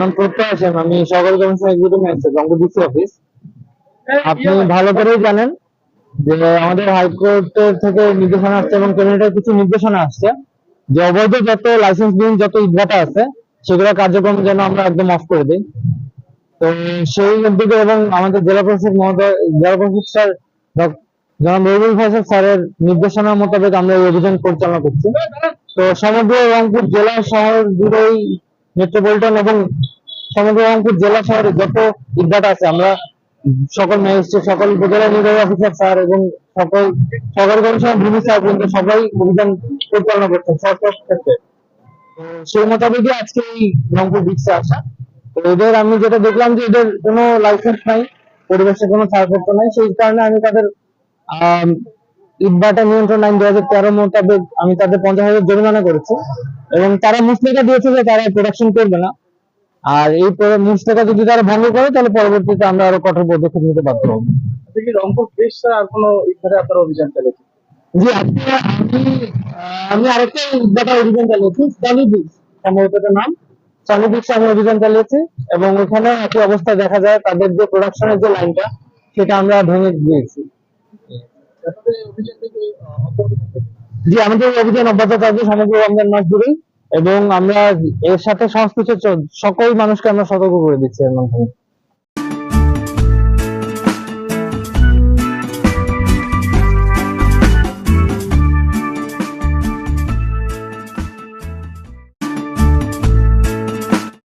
নাম প্রত্যয় আসেন, আমি সরকারি commission executive magistrate, Rangpur DC office আপনি ভালো করেই জানেন যে আমাদের হাইকোর্টের থেকে নির্দেশনা আসছে এবং ক্যাবিনেটের কিছু নির্দেশনা আসছে যে অবৈধ যত লাইসেন্স বিহীন যত ইটভাটা আছে, সেগুলো কার্যক্রম যেন আমরা একদম অফ করে দিই। তো সেই উদ্যোগে এবং আমাদের জেলা প্রশাসক মহোদয়, জেলা প্রশাসক স্যার জনাব রবিউল ফয়সাল স্যারের নির্দেশনা মোতাবেক আমরা এই অভিযান পরিচালনা করছি। তো সমগ্র রংপুর জেলা শহর জুড়েই মেট্রোপলিটন এবং সমগ্র রংপুর জেলা শহরে যত ইটভাটা আছে, আমরা সকল ম্যাজিস্ট্রেট, সকল উপজেলা নির্বাহী অফিসার স্যার এবং সকল সরকারি কমিশনার ভূমি স্যার পর্যন্ত সবাই অভিযান পরিচালনা করছেন সব ক্ষেত্রে। সেই মোতাবেকই আজকে এই রংপুর বিচে আসা। এদের আমি যেটা দেখলাম যে এদের কোনো লাইসেন্স নাই পরিবেশের কোনো ছাড়পত্র নাই, সেই কারণে আমি তাদের ইটভাটা নিয়ন্ত্রণ আইন দু হাজার তেরো মোতাবেক আমি তাদের পঞ্চাশ হাজার জরিমানা করেছি। এবং তারা মুসলিকা দিয়েছে যে তারা প্রোডাকশন করবে না। আর এই মুসলিকা যদি তারা ভঙ্গ করে তাহলে পরবর্তীতে আমরা আরও কঠোর পদক্ষেপ নিতে বাধ্য হব। আচ্ছা রংপুর বেশ আর কোনো ইটভাটা আপনারা অভিযান চালিয়েছেন? জি আজকে আমি আমি আরেকটা ইটভাটা অভিযান চালিয়েছি সনি সম্ভবত নাম। সনি বিচ আমি অভিযান চালিয়েছি এবং ওখানে একই অবস্থা দেখা যায় তাদের যে প্রোডাকশনের যে লাইনটা সেটা আমরা ভেঙে দিয়েছি আপনাদের এই অভিযান থেকে আহ, অব্যাহত থাকবে জি, আমাদের অভিযান অব্যাহত থাকবে সমগ্র রমজান মাস ধরে এবং আমরা এর সাথে সংশ্লিষ্ট সকল মানুষকে আমরা সতর্ক করে দিচ্ছি এর মাধ্যমে।